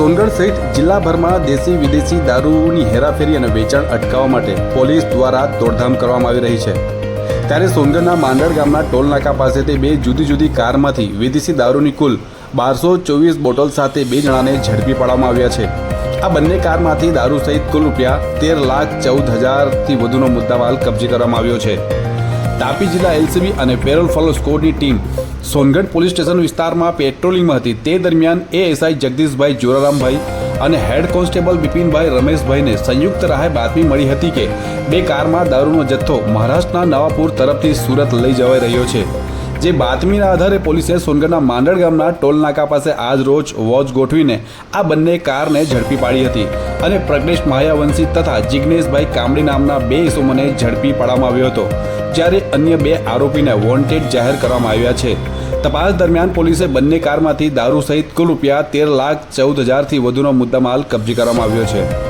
સોનગઢ સહિત જિલ્લાભરમાં દેશી વિદેશી દારૂની હેરાફેરી અને વેચાણ અટકાવવા માટે પોલીસ દ્વારા દોડધામ કરવામાં આવી રહી છે. ત્યારે સોનગઢના માંડળ ગામના ટોલનાકા પાસેથી બે જુદી જુદી કારમાંથી વિદેશી દારૂની કુલ બારસો ચોવીસ બોટલ સાથે બે જણાને ઝડપી પાડવામાં આવ્યા છે. આ બંને કારમાંથી દારૂ સહિત કુલ રૂપિયા તેર લાખ ચૌદ હજારથી વધુનો મુદ્દામાલ કબજે કરવામાં આવ્યો છે. તાપી જિલ્લા એલસીબી અને પેરોલ ફોલો સ્કોડની ટીમ સોનગઢ પોલીસ સ્ટેશન વિસ્તારમાં પેટ્રોલિંગમાં હતી. તે દરમિયાન એએસઆઈ જગદીશભાઈ જોરારામભાઈ અને હેડ કોન્સ્ટેબલ બિપિનભાઈ રમેશભાઈને સંયુક્ત રાહે બાતમી મળી હતી કે બે કારમાં દારૂનો જથ્થો મહારાષ્ટ્રના નવાપુર તરફથી સુરત લઈ જવાઈ રહ્યો છે. જે બાતમીના આધારે પોલીસે સોનગઢના માંડળ ગામના ટોલ નાકા પાસે આજ રોજ વોચ ગોઠવીને આ બંને કારને ઝડપી પાડી હતી. અને પ્રજ્ઞેશ માયાવંશી તથા જિગ્નેશભાઈ કામડી નામના બે ઇસમોને ઝડપી પાડવામાં આવ્યો હતો. જ્યારે અન્ય બે આરોપીને વોન્ટેડ જાહેર કરવામાં આવ્યા છે. તપાસ દરમિયાન પોલીસે બંને કારમાંથી દારૂ સહિત કુલ રૂપિયા તેર લાખ ચૌદ હજારથી વધુનો મુદ્દામાલ કબજે કરવામાં આવ્યો છે.